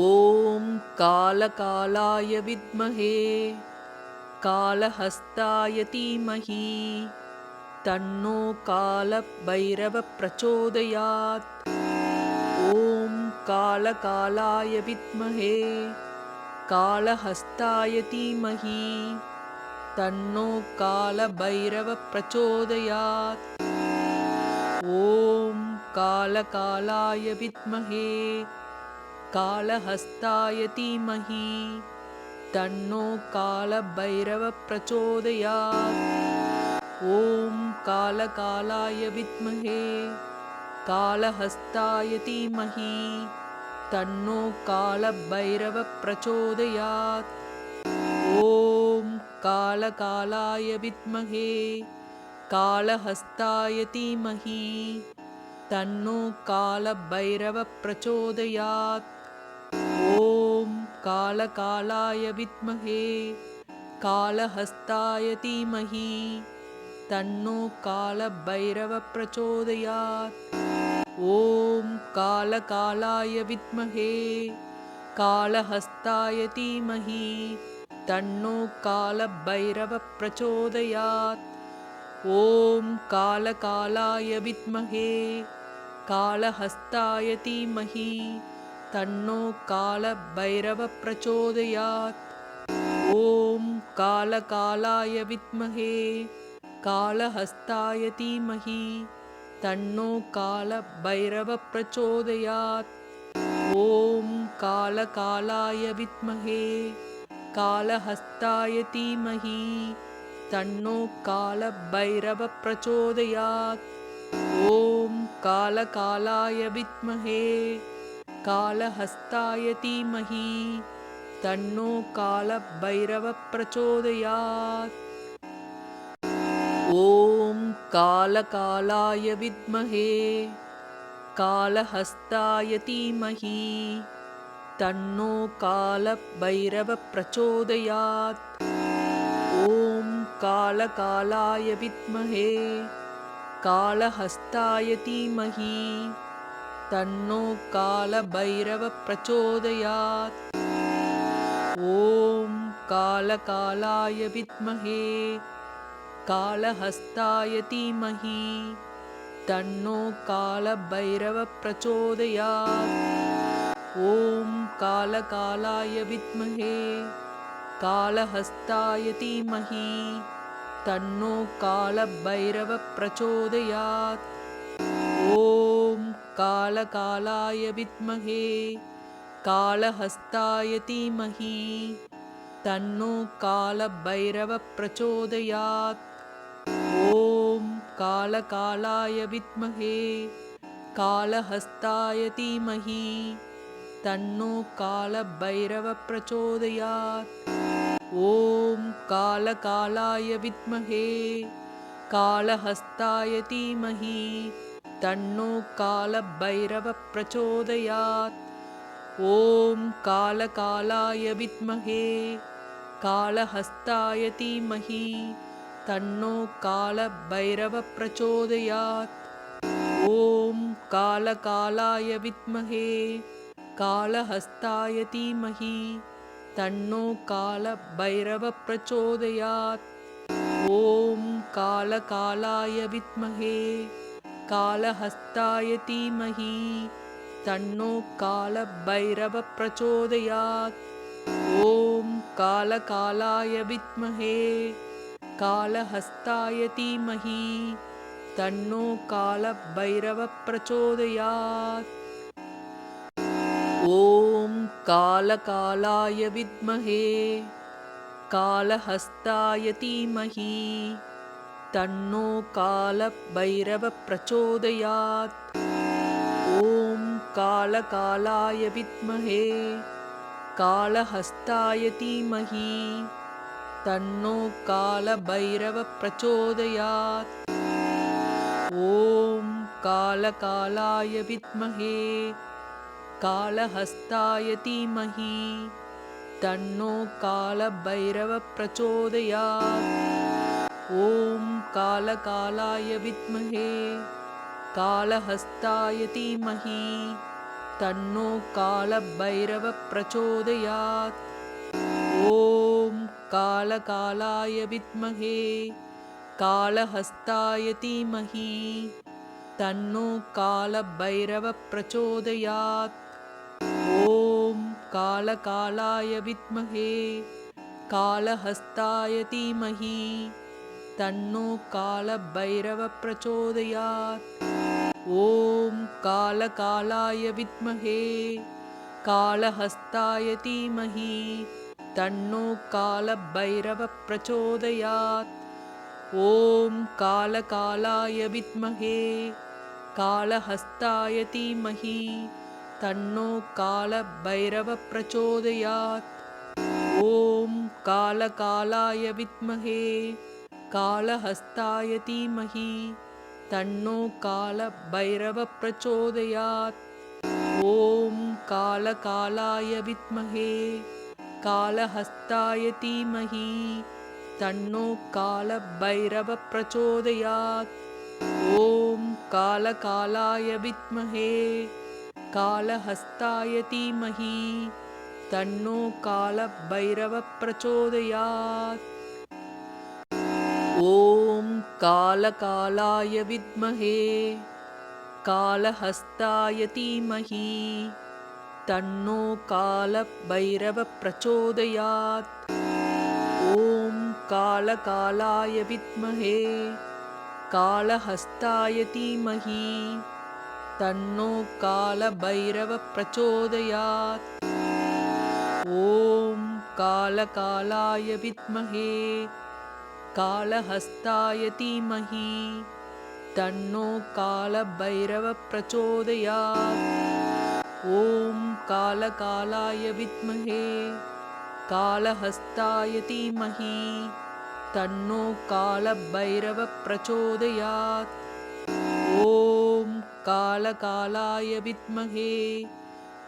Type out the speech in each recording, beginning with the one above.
ॐ कालकालाय विद्महे कालहस्ताय धीमहि तन्नो कालभैरवप्रचोदयात्। ॐ कालकालाय विद्महे कालहस्ताय धीमहि तन्नो कालभैरवप्रचोदयात्। ॐ कालकालाय विद्महे कालहस्ताय धीमहि तन्नो कालभैरवप्रचोदयात् ॐ कालकालाय विद्महे कालहस्ताय धीमहि तन्नो कालभैरवप्रचोदयात्। ॐ कालकालाय विद्महे कालहस्ताय धीमहि तन्नो कालभैरवप्रचोदयात् ॐ कालकालाय विद्महे कालहस्ताय धीमहि तन्नो कालभैरवप्रचोदयात्। ॐ कालकालाय विद्महे कालहस्ताय धीमहि तन्नो कालभैरवप्रचोदयात्। ॐ कालकालाय विद्महे कालहस्ताय धीमहि तन्नो कालभैरवप्रचोदयात्। ॐ कालकालाय विद्महे कालहस्ताय धीमहि तन्नो कालभैरवप्रचोदयात्। ॐ कालकालाय विद्महे कालहस्ताय धीमहि तन्नो कालभैरवप्रचोदयात्। ॐ कालकालाय विद्महे कालहस्ताय धीमहि तन्नो कालभैरवप्रचोदयात्। ॐ कालकालाय विद्महे कालहस्ताय धीमहि तन्नो कालभैरवप्रचोदयात्। ॐ कालकालाय विद्महे कालहस्ताय धीमहि तन्नो कालभैरवप्रचोदयात्। ॐ कालकालाय विद्महे कालहस्ताय धीमहि तन्नो कालभैरवप्रचोदयात्। ॐ कालकालाय विद्महे कालहस्ताय धीमहि तन्नो कालभैरवप्रचोदयात्। ॐ कालकालाय विद्महे कालहस्ताय धीमहि तन्नो कालभैरवप्रचोदयात्। ॐ कालकालाय विद्महे कालहस्ताय धीमहि तन्नो कालभैरवप्रचोदयात्। ॐ कालकालाय विद्महे कालहस्ताय धीमहि तन्नो कालभैरवप्रचोदयात्। ॐ कालकालाय विद्महे कालहस्ताय धीमहि तन्नो कालभैरवप्रचोदयात्। ॐ कालकालाय विद्महे कालहस्ताय धीमहि तन्नो कालभैरवप्रचोदयात्। ॐ कालकालाय विद्महे कालहस्ताय धीमहि तन्नो कालभैरवप्रचोदयात्। ॐ कालकालाय विद्महे कालहस्ताय धीमहि तन्नो कालभैरवप्रचोदयात्। ॐ कालकालाय विद्महे कालहस्ताय धीमहि तन्नो कालभैरवप्रचोदयात्। ॐ कालकालाय विद्महे कालहस्ताय धीमहि तन्नो कालभैरवप्रचोदयात्। ॐ कालकालाय विद्महे कालहस्ताय धीमहि तन्नो कालभैरवप्रचोदयात् ॐ कालकालाय विद्महे कालहस्ताय धीमहि तन्नो कालभैरवः प्रचोदयात् ॐ कालकालाय विद्महे कालहस्ताय धीमहि तन्नो कालभैरवः प्रचोदयात् ॐ कालकालाय विद्महे कालहस्ताय धीमहि तन्नो कालभैरवः प्रचोदयात् ॐ कालकालाय विद्महे कालहस्ताय धीमहि तन्नो कालभैरवः प्रचोदयात् ॐ कालकालाय विद्महे कालहस्ताय धीमहि तन्नो कालभैरवः प्रचोदयात् ॐ कालकालाय विद्महे कालहस्ताय धीमहि तन्नो कालभैरवः प्रचोदयात् ॐ कालकालाय विद्महे कालहस्ताय धीमहि तन्नो कालभैरवः प्रचोदयात् ॐ कालकालाय विद्महे कालहस्ताय धीमहि तन्नो कालभैरवः प्रचोदयात् ॐ कालकालाय विद्महे कालहस्ताय धीमहि तन्नो कालभैरवः प्रचोदयात् ॐ कालकालाय विद्महे कालहस्ताय धीमहि तन्नो कालभैरवः प्रचोदयात् ॐ कालकालाय विद्महे कालहस्ताय धीमहि तन्नो कालभैरवः प्रचोदयात् ॐ कालकालाय विद्महे कालहस्ताय धीमहि तन्नो कालभैरवः प्रचोदयात् ॐ कालकालाय विद्महे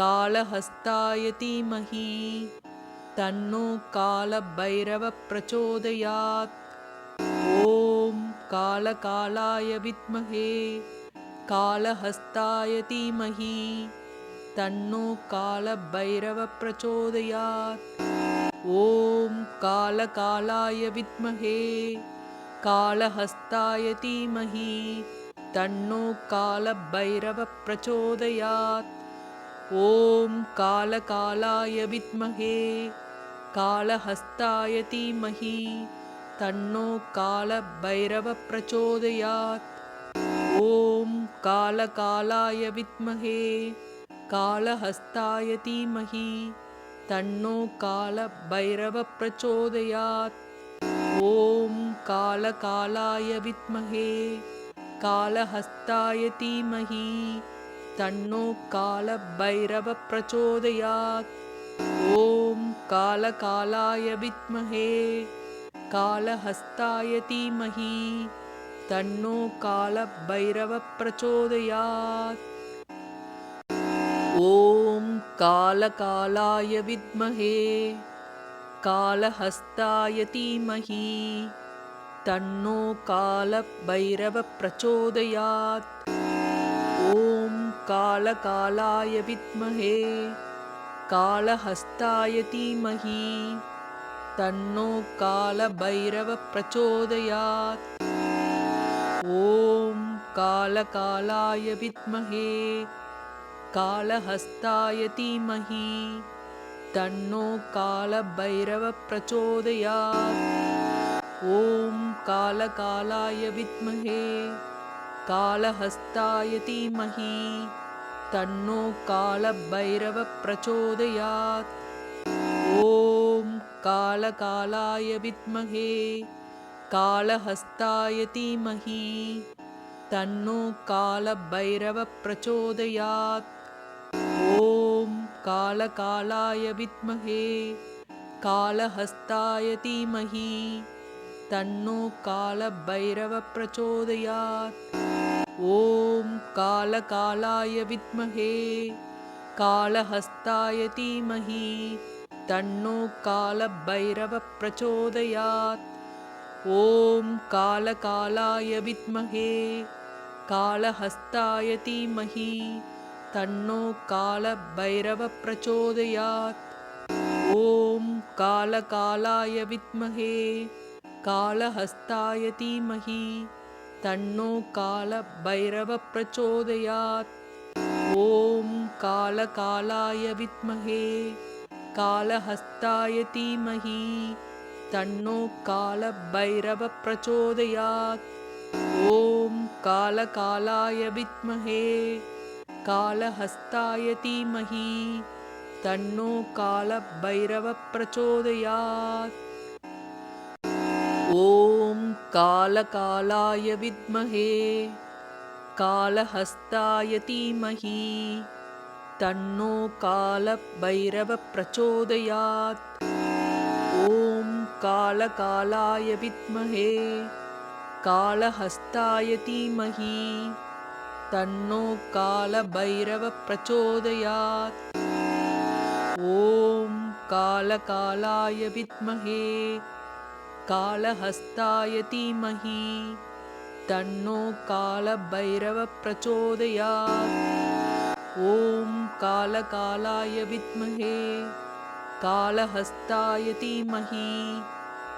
कालहस्ताय धीमहि तन्नो कालभैरवः प्रचोदयात् ॐ कालकालाय विद्महे कालहस्ताय धीमहि तन्नो कालभैरवः प्रचोदयात् ॐ कालकालाय विद्महे कालहस्ताय धीमहि तन्नो कालभैरवः प्रचोदयात् ॐ कालकालाय विद्महे कालहस्ताय धीमहि तन्नो कालभैरवः प्रचोदयात् ॐ कालकालाय विद्महे कालहस्ताय धीमहि तन्नो कालभैरवः प्रचोदयात् ॐ कालकालाय विद्महे कालहस्ताय धीमहि तन्नो कालभैरवः प्रचोदयात् ॐ कालकालाय विद्महे कालहस्ताय धीमहि तन्नो कालभैरवः प्रचोदयात् ॐ कालकालाय विद्महे कालहस्ताय धीमहि तन्नो कालभैरवः प्रचोदयात् ॐ कालकालाय विद्महे कालहस्ताय धीमहि तन्नो कालभैरवः प्रचोदयात् ॐ कालकालाय विद्महे कालहस्ताय धीमहि तन्नो कालभैरवः प्रचोदयात् ॐ कालकालाय विद्महे कालहस्ताय धीमहि तन्नो कालभैरवः प्रचोदयात् ॐ कालकालाय विद्महे कालहस्ताय धीमहि तन्नो कालभैरवः प्रचोदयात् ॐ कालकालाय विद्महे कालहस्ताय धीमहि तन्नो कालभैरवः प्रचोदयात् ॐ कालकालाय विद्महे कालहस्ताय धीमहि तन्नो कालभैरवः प्रचोदयात् ॐ कालकालाय विद्महे कालहस्ताय धीमहि तन्नो कालभैरवप्रचोदयात्। ॐ कालकालाय विद्महे कालहस्ताय धीमहि तन्नो कालभैरवप्रचोदयात्। ॐ कालकालाय विद्महे कालहस्ताय धीमहि तन्नो कालभैरवप्रचोदयात्। ॐ कालकालाय विद्महे कालहस्ताय धीमहि तन्नो कालभैरवप्रचोदयात्। ॐ कालकालाय विद्महे कालहस्ताय धीमहि तन्नो कालभैरवप्रचोदयात्। ॐ कालकालाय विद्महे कालहस्ताय धीमहि तन्नो कालभैरवप्रचोदयात्। ॐ कालकालाय विद्महे कालहस्ताय धीमहि तन्नो कालभैरवप्रचोदयात् ॐ कालकालाय विद्महे कालहस्ताय धीमहि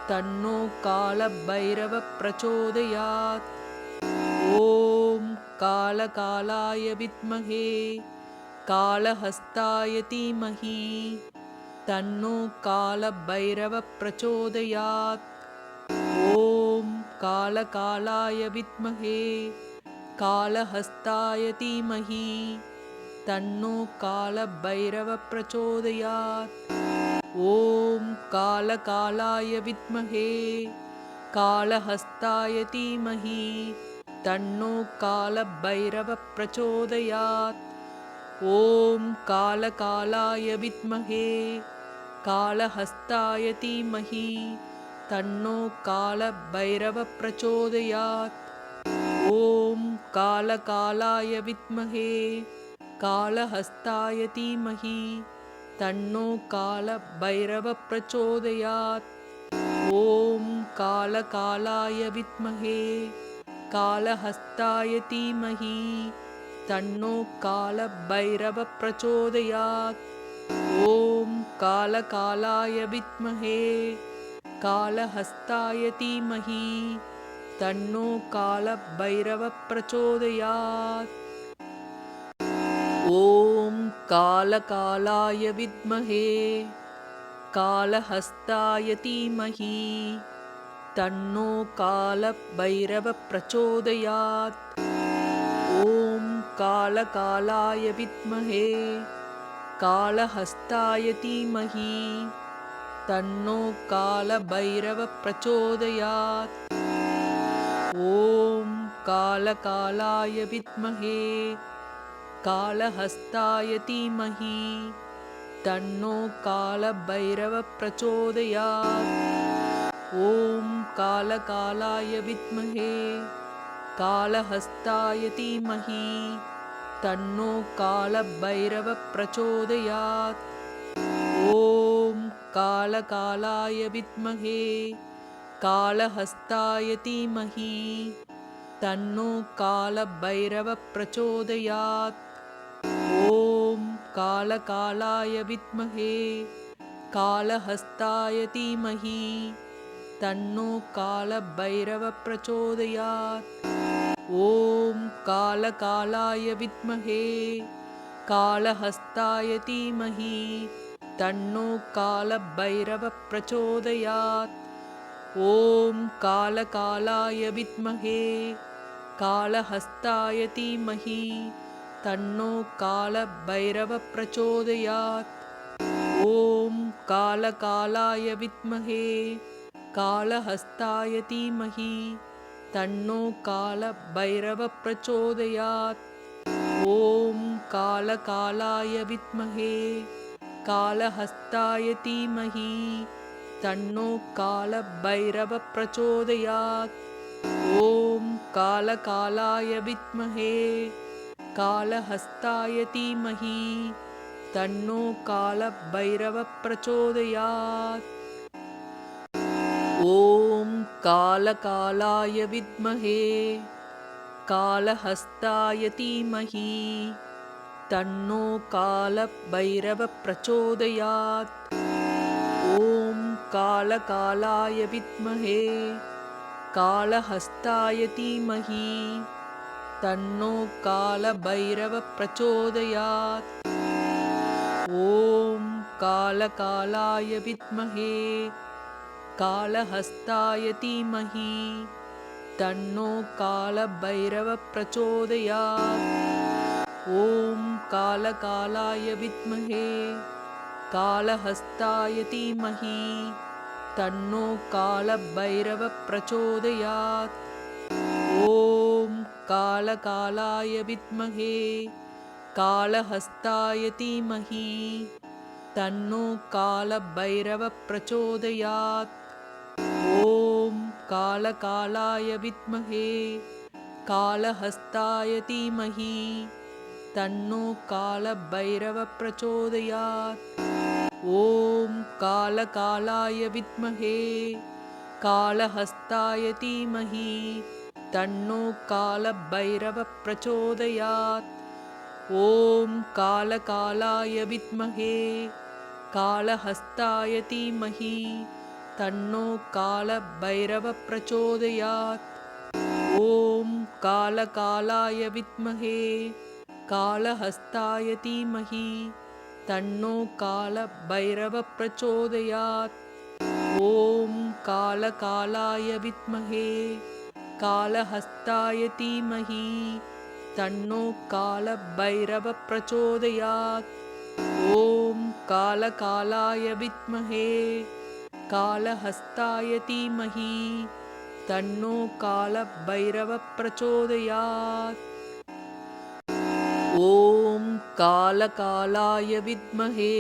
तन्नो कालभैरवप्रचोदयात्। ॐ कालकालाय विद्महे कालहस्ताय धीमहि तन्नो कालभैरवप्रचोदयात्। ॐ कालकालाय विद्महे कालहस्ताय धीमहि तन्नो कालभैरवप्रचोदयात्। ॐ कालकालाय विद्महे कालहस्ताय धीमहि तन्नो कालभैरवप्रचोदयात्। ॐ कालकालाय विद्महे कालहस्ताय धीमहि तन्नो कालभैरवप्रचोदयात्। ॐ कालकालाय विद्महे कालहस्ताय धीमहि तन्नो कालभैरवप्रचोदयात्। ॐ कालकालाय विद्महे कालहस्ताय धीमहि तन्नो कालभैरवप्रचोदयात्। ॐ कालकालाय विद्महे कालहस्ताय धीमहि तन्नो कालभैरवप्रचोदयात् ॐ कालकालाय विद्महे कालहस्ताय धीमहि तन्नो कालभैरवप्रचोदयात्। ॐ कालकालाय विद्महे कालहस्ताय धीमहि तन्नो कालभैरवप्रचोदयात्। ॐ कालकालाय विद्महे कालहस्ताय धीमहि तन्नो कालभैरवप्रचोदयात् ॐ कालकालाय विद्महे कालहस्ताय धीमहि तन्नो कालभैरवप्रचोदयात्। ॐ कालकालाय विद्महे कालहस्ताय धीमहि तन्नो कालभैरवप्रचोदयात् कालकालाय विद्महे कालहस्ताय धीमहि तन्नो कालभैरवप्रचोदयात्। ॐ कालकालाय विद्महे कालहस्ताय धीमहि तन्नो कालभैरवप्रचोदयात्। ॐ कालकालाय विद्महे कालहस्ताय धीमहि तन्नो कालभैरवप्रचोदयात्। ॐ कालकालाय विद्महे कालहस्ताय धीमहि तन्नो कालभैरवप्रचोदयात्। ॐ कालकालाय विद्महे कालहस्ताय धीमहि तन्नो कालभैरवप्रचोदयात्। ॐ कालकालाय विद्महे कालहस्ताय धीमहि तन्नो कालभैरवप्रचोदयात्। ॐ कालकालाय विद्महे कालहस्ताय धीमहि तन्नो कालभैरवप्रचोदयात्। ॐ कालकालाय विद्महे कालहस्ताय धीमहि तन्नो कालभैरवप्रचोदयात्। ॐ कालकालाय विद्महे कालहस्ताय धीमहि तन्नो कालभैरवप्रचोदयात्। ॐ कालकालाय विद्महे कालहस्ताय धीमहि तन्नो कालभैरवप्रचोदयात् कालकालाय विद्महे कालहस्ताय धीमहि तन्नो कालभैरवप्रचोदयात्। ॐ कालकालाय विद्महे कालहस्ताय धीमहि तन्नो कालभैरवप्रचोदयात्। ॐ कालकालाय विद्महे कालहस्ताय धीमहि तन्नो कालभैरवप्रचोदयात्। ॐ कालकालाय विद्महे कालहस्ताय धीमहि तन्नो कालभैरवप्रचोदयात्। ॐ कालकालाय विद्महे कालहस्ताय धीमहि तन्नो कालभैरवप्रचोदयात्। ॐ कालकालाय विद्महे कालहस्ताय धीमहि तन्नो कालभैरवप्रचोदयात्। ॐ कालकालाय विद्महे कालहस्ताय धीमहि तन्नो कालभैरवप्रचोदयात्। ॐ कालकालाय विद्महे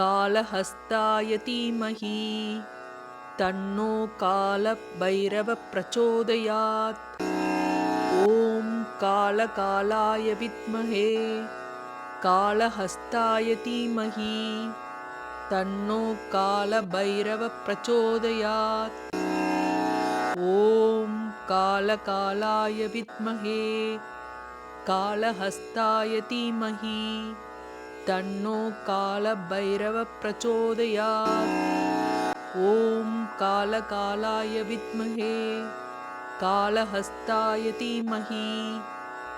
कालहस्ताय धीमहि तन्नो कालभैरवप्रचोदयात्। ॐ कालकालाय विद्महे कालहस्ताय धीमहि। तन्नो कालभैरवप्रचोदयात्। ॐ कालकालाय विद्महे कालहस्ताय धीमहि। तन्नो कालभैरवप्रचोदयात् ॐ कालकालाय विद्महे कालहस्ताय धीमहि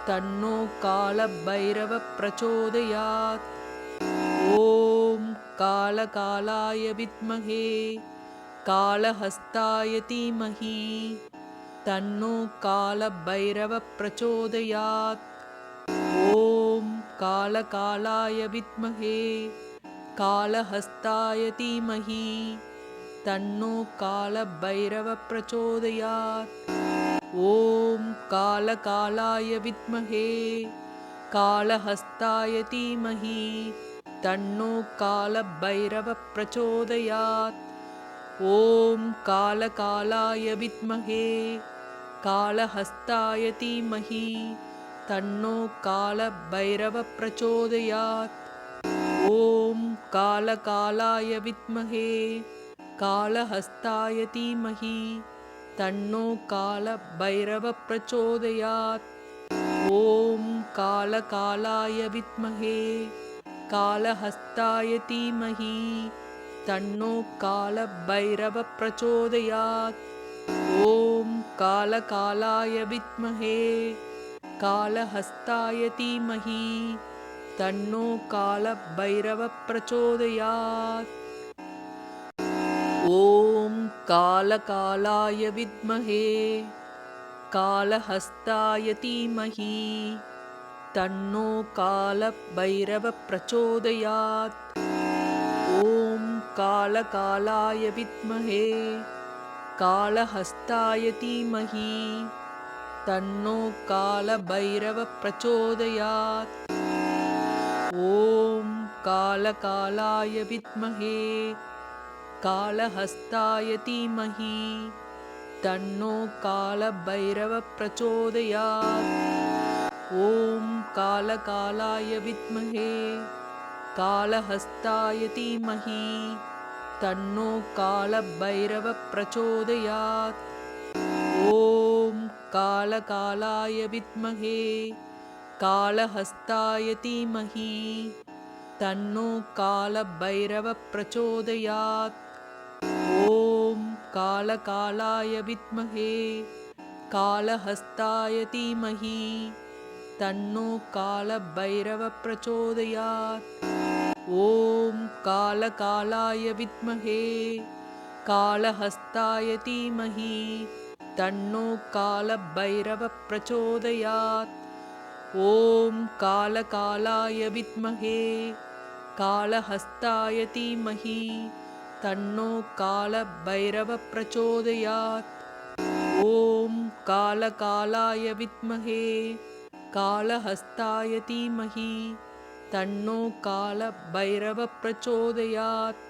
तन्नो कालभैरवप्रचोदयात्। ॐ कालकालाय विद्महे कालहस्ताय धीमहि तन्नो कालभैरवप्रचोदयात्। ॐ कालकालाय विद्महे कालहस्ताय धीमहि तन्नो कालभैरवप्रचोदयात्। ॐ कालकालाय विद्महे कालहस्ताय धीमहि तन्नो कालभैरवप्रचोदयात्। ॐ कालकालाय विद्महे कालहस्ताय धीमहि तन्नो कालभैरवप्रचोदयात्। ॐ कालकालाय विद्महे कालहस्ताय धीमहि तन्नो कालभैरवप्रचोदयात्। ॐ कालकालाय विद्महे कालहस्ताय धीमहि तन्नो कालभैरवप्रचोदयात्। ॐ कालकालाय विद्महे कालहस्ताय धीमहि तन्नो कालभैरवप्रचोदयात् ॐ कालकालाय विद्महे कालहस्ताय धीमहि तन्नो कालभैरवप्रचोदयात्। ॐ कालकालाय विद्महे कालहस्ताय धीमहि तन्नो कालभैरवप्रचोदयात्। ॐ कालकालाय विद्महे कालहस्ताय धीमहि तन्नो कालभैरवप्रचोदयात्। ॐ कालकालाय विद्महे कालहस्ताय धीमहि तन्नो कालभैरवप्रचोदयात्। ॐ कालकालाय विद्महे कालहस्ताय धीमहि तन्नो कालभैरव प्रचोदयात् ॐ कालकालाय विद्महे कालहस्ताय धीमहि तन्नो कालभैरव प्रचोदयात् ॐ कालकालाय विद्महे कालहस्ताय धीमहि तन्नो कालभैरव प्रचोदयात् ॐ कालकालाय विद्महे कालहस्ताय धीमहि तन्नो कालभैरव प्रचोदयात् ॐ कालकालाय विद्महे कालहस्ताय धीमहि तन्नो कालभैरव प्रचोदयात्